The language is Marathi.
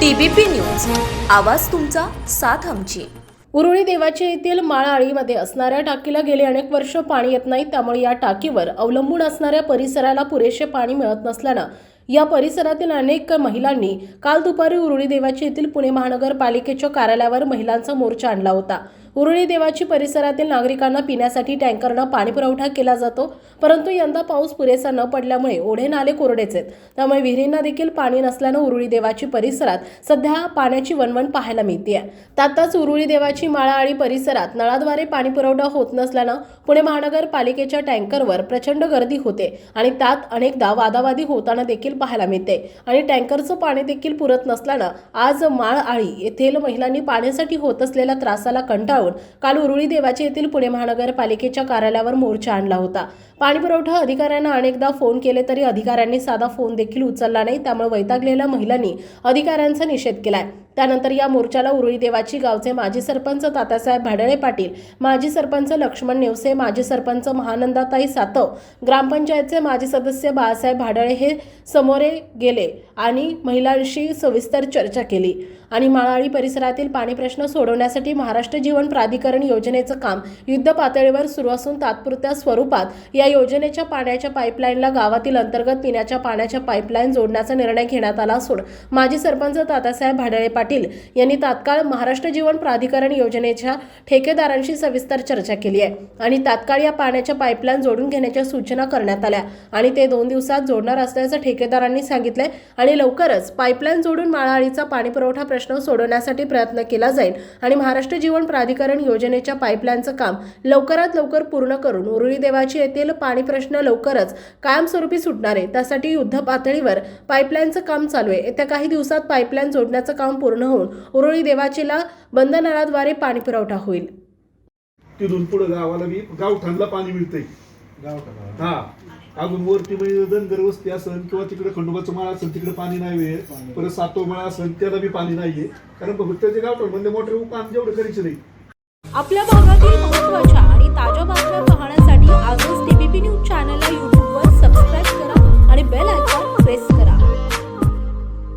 TBP news. आवाज तुमचा साथ आमची. उरुळी देवाची येथील माळाळीमध्ये असणाऱ्या टाकीला गेले अनेक वर्ष पाणी येत नाही त्यामुळे या टाकीवर अवलंबून असणाऱ्या परिसराला पुरेसे पाणी मिळत नसल्यानं या परिसरातील अनेक महिलांनी काल दुपारी उरुळी देवाच्या येथील पुणे महानगरपालिकेच्या कार्यालयावर महिलांचा मोर्चा आणला होता. उरुळी देवाची परिसरातील नागरिकांना पिण्यासाठी टँकरनं पाणीपुरवठा केला जातो परंतु यंदा पाऊस पुरेसा न पडल्यामुळे ओढे नाले कोरडेच आहेत. त्यामुळे विहिरींना देखील पाणी नसल्यानं उरुळी देवाची परिसरात सध्या पाण्याची वणवण पाहायला मिळते त्यातच उरुळी देवाची माळाआळी परिसरात नळाद्वारे पाणीपुरवठा होत नसल्यानं पुणे महानगरपालिकेच्या टँकरवर प्रचंड गर्दी होते आणि त्यात अनेकदा वादावादी होताना देखील पाहायला मिळते आणि टँकरचं पाणी देखील पुरत नसल्यानं आज माळआळी येथील महिलांनी पाण्यासाठी होत असलेल्या त्रासाला कंटाळून काल उरुळी देवाचे येथील पुणे महानगरपालिकेच्या कार्यालयावर मोर्चा आणला होता. पाणीपुरवठा अधिकाऱ्यांना अनेकदा फोन केले तरी अधिकाऱ्यांनी साधा फोन देखील उचलला नाही त्यामुळे वैतागलेल्या महिलांनी अधिकाऱ्यांचा निषेध केलाय. त्यानंतर या मोर्चाला उरुळी देवाची गावचे माजी सरपंच तात्यासाहेब भाडळे पाटील माजी सरपंच लक्ष्मण नेवसे माजी सरपंच महानंदाताई सातव ग्रामपंचायतचे माजी सदस्य बाळासाहेब भाडळे हे समोरे गेले आणि महिलांशी सविस्तर चर्चा केली. आणि माळाळी परिसरातील पाणी प्रश्न सोडवण्यासाठी महाराष्ट्र जीवन प्राधिकरण योजनेचं काम युद्ध पातळीवर सुरू असून तात्पुरत्या स्वरूपात या योजनेच्या पाण्याच्या पाईपलाईनला गावातील अंतर्गत पिण्याच्या पाण्याच्या पाईपलाईन जोडण्याचा निर्णय घेण्यात आला असून माजी सरपंच तात्यासाहेब भाडळे पाटील यांनी तात्काळ महाराष्ट्र जीवन प्राधिकरण योजनेच्या ठेकेदारांशी सविस्तर चर्चा केली आहे आणि तात्काळ या पाण्याच्या पाईपलाईन जोडून घेण्याच्या सूचना करण्यात आल्या आणि ते दोन दिवसात जोडणार असल्याचं ठेकेदारांनी सांगितलंय आणि लवकरच पाईपलाईन जोडून माळाळीचा पाणी पुरवठा प्रश्न सोडवण्यासाठी प्रयत्न केला जाईल आणि महाराष्ट्र जीवन प्राधिकरण योजनेच्या पाईपलाईनचं काम लवकरात लवकर पूर्ण करून उरुळी देवाची येथील पाणी प्रश्न लवकरच कायमस्वरूपी सुटणार आहे. त्यासाठी युद्ध पातळीवर पाईपलाईनचं काम चालू आहे. येत्या काही दिवसात पाईपलाईन जोडण्याचं काम पूर्ण होऊन उरुळी देवाचीला बंद नळाद्वारे पाणी पुरवठा होईल. तिथून पुढे गावाला बी गावठाणला पाणी मिळतंय. हा. अजून वरती म्हणजे धनगर वस्ती असेल किंवा तिकडे खंडोबाचं माळ असेल तिकडे पाणी नाही परत सातो माळ असेल त्याला बी पाणी नाहीये. कारण फक्त ते गावठाण म्हणजे मोठे उपान जेवढं करायचं नाही. आपल्या भागातील